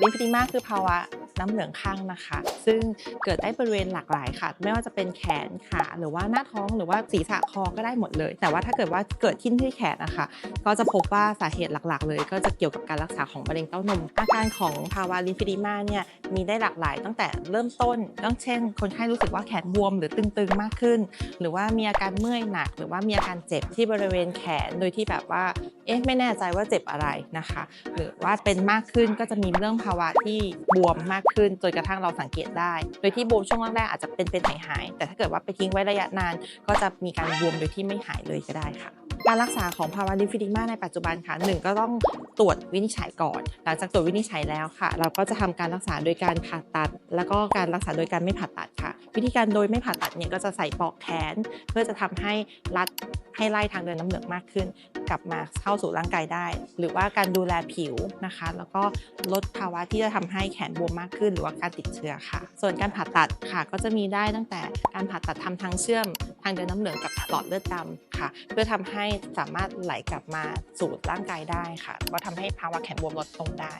ลิมฟิดิมาคือภาวะน้ำเหลืองข้างนะคะ ซึ่งเกิดได้บริเวณหลากหลายค่ะ ไม่ว่าจะเป็นแขนขาหรือว่าหน้าท้องหรือว่าศีรษะคอก็ได้หมดเลย แต่ว่าถ้าเกิดว่าเกิดที่ที่แขนนะคะ ก็จะพบว่าสาเหตุหลักๆ เลย ก็จะเกี่ยวกับการรักษาของมะเร็งเต้านม อาการของภาวะลิมฟิดิมาเนี่ยมีได้หลากหลาย ตั้งแต่เริ่มต้นตั้งเช่น คนไข้รู้สึกว่าแขนบวมหรือตึงๆมากขึ้น หรือว่ามีอาการเมื่อยหนัก หรือว่ามีอาการเจ็บที่บริเวณแขนโดยที่แบบว่า อ๊ะไม่แน่ใจว่าเจ็บอะไรนะคะ หรือว่าเป็นมากขึ้นก็จะมีเรื่องภาวะที่บวมมากขึ้นจนกระทั่งเราสังเกตได้ โดยที่บวมช่วงแรกๆอาจจะเป็นเป็นหายหายแต่ถ้าเกิดว่าไปทิ้งไว้ระยะนาน ก็จะมีการบวมโดยที่ไม่หายเลยก็ได้ค่ะการรักษาของภาวะลิมฟิดิมาในปัจจุบันค่ะหนึ่งก็ต้องตรวจวินิจฉัยก่อน หลังจากตรวจวินิจฉัยแล้วค่ะ เราก็จะทำการรักษาโดยการผ่าตัด แล้วก็การรักษาโดยการไม่ผ่าตัด วิธีการโดยไม่ผ่าตัดเนี่ยก็จะใส่ปลอกแขน เพื่อจะทำให้รัดให้ไล่ทางเดินน้ำเหลืองมากขึ้น กลับมาเข้าสู่ร่างกายได้ หรือว่าการดูแลผิวนะคะ แล้วก็ลดภาวะที่จะทำให้แขนบวมมากขึ้น หรือว่าการติดเชื้อค่ะ ส่วนการผ่าตัดค่ะก็จะมีได้ตั้งแต่การผ่าตัดทำทางเชื่อมทางเดินน้ำเหลืองกับหลอดเลือดดำค่ะ เพื่อทำให้สามารถไหลกลับมาสู่ร่างกายได้ค่ะก็ทำให้ภาวะแขนบวมลดลงได้